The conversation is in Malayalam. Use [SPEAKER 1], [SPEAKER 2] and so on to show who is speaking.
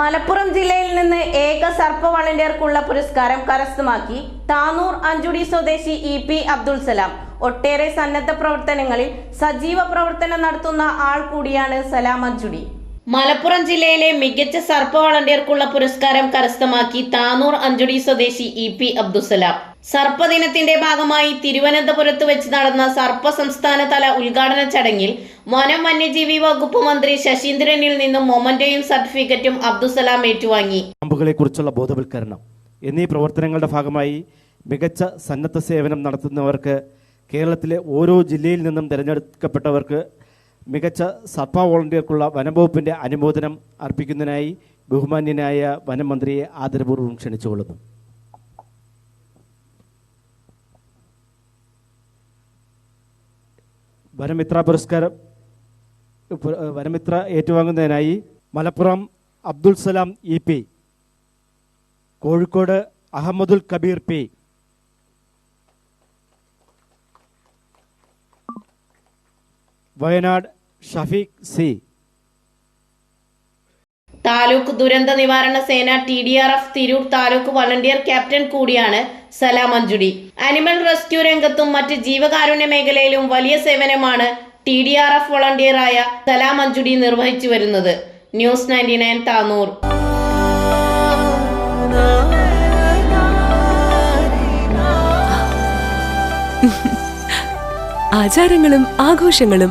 [SPEAKER 1] മലപ്പുറം ജില്ലയിൽ നിന്ന് ഏക സർപ്പ വളണ്ടിയർക്കുള്ള പുരസ്കാരം കരസ്ഥമാക്കി താനൂർ അഞ്ചുടി സ്വദേശി ഇ പി അബ്ദുൾ സലാം. ഒട്ടേറെ സന്നദ്ധ പ്രവർത്തനങ്ങളിൽ സജീവ പ്രവർത്തനം നടത്തുന്ന ആൾ കൂടിയാണ് സലാം അഞ്ചുടി. മലപ്പുറം ജില്ലയിലെ മികച്ച സർപ്പ വളണ്ടിയർക്കുള്ള പുരസ്കാരം കരസ്ഥമാക്കി താനൂർ അഞ്ചുടി സ്വദേശി ഇ പി അബ്ദുസലാം സർപ്പ ദിനത്തിന്റെ ഭാഗമായി തിരുവനന്തപുരത്ത് വെച്ച് നടന്ന സർപ്പ സംസ്ഥാനതല ഉദ്ഘാടന ചടങ്ങിൽ വനം വന്യജീവി വകുപ്പ് മന്ത്രി ശശീന്ദ്രനിൽ നിന്നും മൊമന്റോയും സർട്ടിഫിക്കറ്റും അബ്ദുസലാം ഏറ്റുവാങ്ങി.
[SPEAKER 2] പാമ്പുകളെക്കുറിച്ചുള്ള ബോധവൽക്കരണം എന്നീ പ്രവർത്തനങ്ങളുടെ ഭാഗമായി മികച്ച സന്നദ്ധ സേവനം നടത്തുന്നവർക്ക് കേരളത്തിലെ ഓരോ ജില്ലയിൽ നിന്നും തിരഞ്ഞെടുക്കപ്പെട്ടവർക്ക് മികച്ച സർപ്പ വോളണ്ടിയർക്കുള്ള വനംവകുപ്പിന്റെ അനുമോദനം അർപ്പിക്കുന്നതിനായി ബഹുമാന്യനായ വനമന്ത്രിയെ ആദരപൂർവം ക്ഷണിച്ചുകൊള്ളുന്നു. വനമിത്ര പുരസ്കാരം Vanamitra ഏറ്റുവാങ്ങുന്നതിനായി Malappuram Abdul Salam E P Kozhikode Ahammadul Kabeer P Wayanad Shafeeq C.
[SPEAKER 1] Taluk ദുരന്ത നിവാരണ സേന T D R F Tirur taluk volunteer captain കൂടിയാണ് സലാം അഞ്ചുടി അനിമൽ റെസ്ക്യൂ രംഗത്തും മറ്റ് ജീവകാരുണ്യ മേഖലയിലും വലിയ സേവനമാണ് ടി ഡി ആർ എഫ് വളണ്ടിയറായ സലാം അഞ്ചുടി നിർവഹിച്ചു വരുന്നത്. News ninety nine Tanur.
[SPEAKER 3] ആചാരങ്ങളും ആഘോഷങ്ങളും